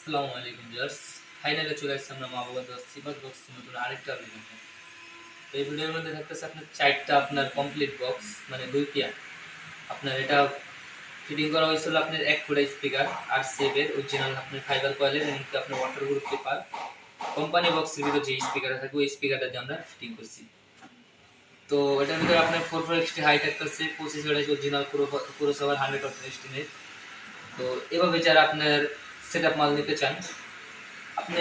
আসসালামু আলাইকুম জার্স ফাইনালে চলে আসছে আমরা মা বাবা বক্স নতুন আরেকটা ভিডিও তো এই ভিডিওর মধ্যে থাকতেছে আপনার চারটা আপনার কমপ্লিট বক্স মানে দুই আপনার এটা ফিটিং করা হয়েছিল আপনার এক স্পিকার আর সেভের অরিজিনাল আপনার ফাইবার কয়েলের আপনার ওয়াটার পেপার কোম্পানি বক্সের ভিতরে যে স্পিকারটা থাকে, ওই স্পিকারটা দিয়ে আমরা ফিটিং করছি। তো এটার ভিতরে আপনার ফোর ফোর এক্সটি হাই থাকতেছে, পঁচিশ অরিজিনাল পুরো পুরো সবার হান্ড্রেড অফ এস্টিমেট তো এভাবে যারা আপনার সেট মাল নিতে চান আপনি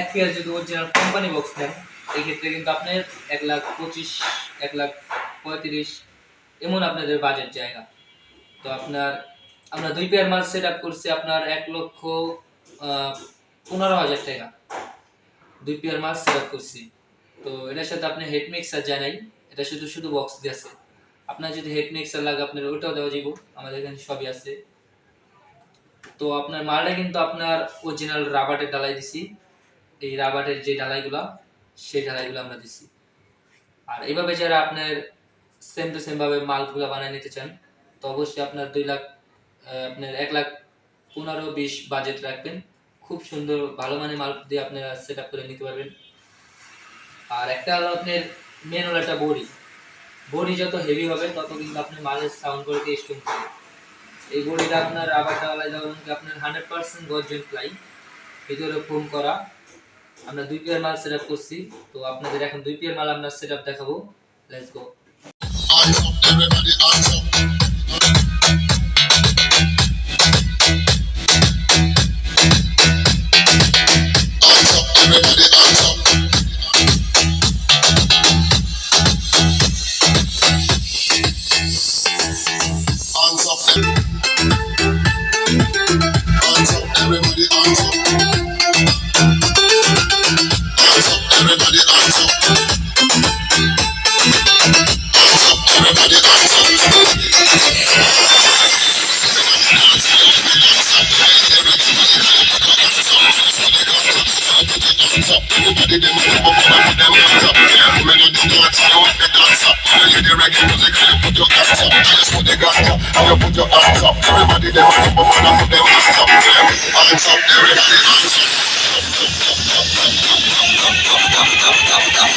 এক পেয়ার যদি অরিজিনাল কোম্পানি বক্স নেন, এই ক্ষেত্রে কিন্তু আপনার এক লাখ পঁচিশ, এক লাখ পঁয়ত্রিশ এমন আপনাদের বাজেট জায়গা। তো আপনার, আমরা দুই পেয়ার মাল সেট আপ করছি আপনার এক লক্ষ পনেরো হাজার টাকা। দুই পেয়ার মাল সেট আপ করছি। তো এটার সাথে আপনি হেড মিক্সার জানাই, এটা শুধু শুধু বক্স দিয়ে আছে। আপনার যদি হেড মিক্সার লাগে, আপনার ওটাও দেওয়া যাব আমাদের এখানে সবই আছে। তো আপনার মালটা কিন্তু আপনার অরিজিনাল রাবারের ডালাই দিছি। এই রাবারের যে ডালাইগুলো, সেই ডালাইগুলো আমরা দিছি। আর এইভাবে যারা আপনার সেম টু সেম ভাবে মালগুলো বানিয়ে নিতে চান, তো অবশ্যই আপনার দুই লাখ আপনার এক লাখ পনেরো বিশ বাজেট রাখবেন। খুব সুন্দর, ভালো মানের মাল দিয়ে আপনারা সেট আপ করে নিতে পারবেন। আর একটা হলো আপনার মেন হলো একটা বড়ি। বড়ি যত হেভি হবে, তত কিন্তু আপনার মালের সাউন্ড কোয়ালিটি স্ট্রং হবে এই বডিটা আপনার আবার ডালাই যেমন কি আপনার হান্ড্রেড পার্সেন্ট গর্জন প্লাই ভিতরে ফোন করা। আমরা দুই পেয়ার মাল সেট করছি। তো আপনাদের এখন দুই পেয়ার মাল আমরা সেট দেখাবো। Let's go put your hands up. Everybody, they want to put their hands up.